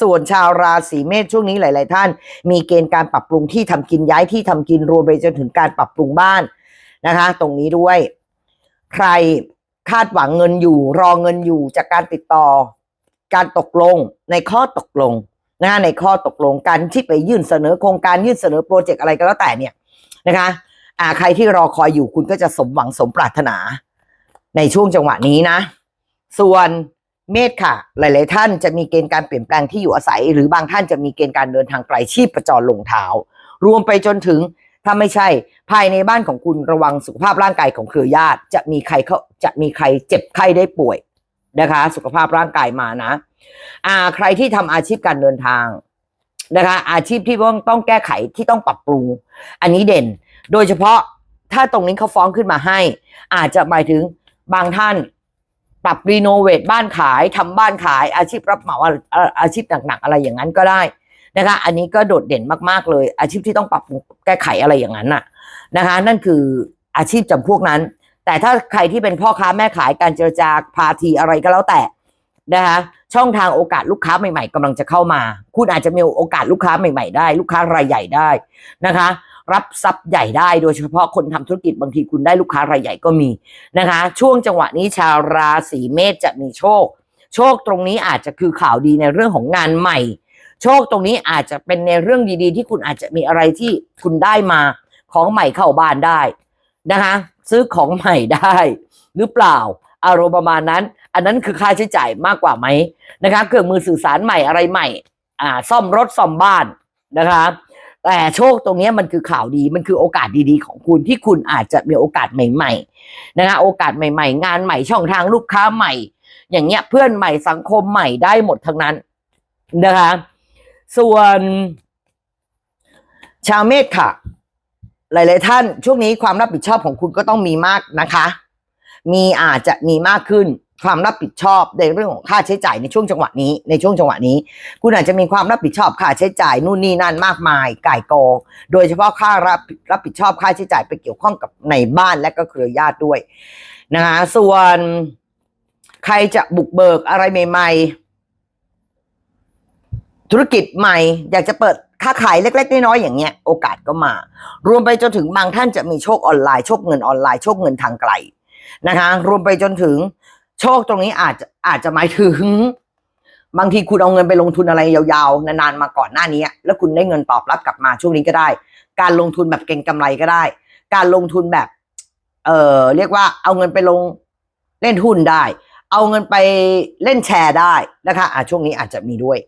ส่วนชาวราศีเมษช่วงนี้หลาย ๆ ท่าน มีเกณฑ์การปรับปรุงที่ทำกินย้ายที่ทำกินรวมไปจนถึงการปรับปรุงบ้านนะคะ ตรงนี้ด้วย ใครคาดหวังเงินอยู่ รอเงินอยู่จากการติดต่อ การตกลงในข้อตกลงนะคะในข้อตกลงการที่ไปยื่นเสนอโครงการยื่นเสนอโปรเจกต์อะไรก็แล้วแต่เนี่ยนะคะอ่าใครที่รอคอยอยู่คุณก็จะสมหวังสมปรารถนา ในช่วงจังหวะนี้นะ ส่วน เมษค่ะ หลาย ๆ ท่านจะมีเกณฑ์การเปลี่ยนแปลงที่อยู่อาศัย หรือบางท่านจะมีเกณฑ์การเดินทางไกลชีพประจรลงเท้า รวมไปจนถึงถ้าไม่ใช่ ภายในบ้านของคุณระวังสุขภาพร่างกายของเครือญาติ จะมีใครเขาจะมีใครเจ็บไข้ได้ป่วยนะคะ สุขภาพร่างกายมานะ อ่า ใครที่ทำอาชีพการเดินทางนะคะ อาชีพที่ต้องต้องแก้ไขที่ต้องปรับปรุง อันนี้เด่น โดยเฉพาะถ้าตรงนี้เขาฟ้องขึ้นมาให้ อาจจะหมายถึงบางท่าน ปรับรีโนเวทบ้านขายทำบ้านขายอาชีพรับเหมาอาชีพหนักๆอะไรอย่างนั้นก็ได้นะคะ อันนี้ก็โดดเด่นมากๆเลย อาชีพที่ต้องปรับแก้ไขอะไรอย่างนั้นน่ะนะคะ นั่นคืออาชีพจำพวกนั้น แต่ถ้าใครที่เป็นพ่อค้าแม่ขายการเจรจาพาทีอะไรก็แล้วแต่นะคะช่องทางโอกาสลูกค้าใหม่ ๆกำลังจะเข้ามา คุณอาจจะมีโอกาสลูกค้าใหม่ ๆ ได้ ลูกค้ารายใหญ่ได้นะคะ รับทรัพย์ใหญ่ได้โดยเฉพาะคนทำธุรกิจบางทีคุณได้ลูกค้ารายใหญ่ก็มีนะคะ ช่วงจังหวะนี้ชาวราศีเมษจะมีโชค โชคตรงนี้อาจจะคือข่าวดีในเรื่องของงานใหม่ โชคตรงนี้อาจจะเป็นในเรื่องดีๆ ที่คุณอาจจะมีอะไรที่คุณได้มาของใหม่เข้าบ้านได้นะคะ ซื้อของใหม่ได้ หรือเปล่าอารมณ์ประมาณนั้น อันนั้นคือค่าใช้จ่ายมากกว่าไหมนะคะเครื่องมือสื่อสารใหม่อะไรใหม่ อ่า ซ่อมรถซ่อมบ้านนะคะ แต่โชคตรงนี้มันคือข่าวดีมันคือโอกาสดีๆของคุณที่คุณอาจจะมีโอกาสใหม่ๆนะคะโอกาสใหม่ๆ งานใหม่ช่องทางลูกค้าใหม่ อย่างเงี้ยเพื่อนใหม่สังคมใหม่ได้หมดทั้งนั้นนะคะ ส่วนชาวเมษค่ะ หลาย ๆ ท่านช่วงนี้ความรับผิดชอบของคุณก็ต้องมีมากนะคะ มีอาจจะมีมากขึ้น ความรับผิดชอบในเรื่องของค่าใช้จ่ายในช่วงจังหวะนี้ ในช่วงจังหวะนี้ คุณอาจจะมีความรับผิดชอบค่าใช้จ่ายนู่นนี่นั่นมากมายก่ายกอง โดยเฉพาะค่ารับรับผิดชอบค่าใช้จ่ายไปเกี่ยวข้องกับในบ้านและก็เครือญาติด้วยนะคะส่วนใครจะบุกเบิกอะไรใหม่ๆ ธุรกิจใหม่ อยากจะเปิดค้าขายเล็ก ๆ น้อยๆอย่างเงี้ย โอกาสก็มา รวมไปจนถึงบางท่านจะมีโชคออนไลน์โชคเงินออนไลน์โชคเงินทางไกลนะคะ รวมไปจนถึง โชคตรงนี้อาจจะอาจจะหมายถึง บางทีคุณเอาเงินไปลงทุนอะไรยาวๆ นานๆมาก่อนหน้านี้ แล้วคุณได้เงินตอบรับกลับมาช่วงนี้ก็ได้ การลงทุนแบบเก่งกำไรก็ได้ การลงทุนแบบ เอ่อเรียกว่าเอาเงินไปลงเล่นหุ้นได้ เอาเงินไปเล่นแชร์ได้นะคะอะช่วงนี้อาจจะมีด้วย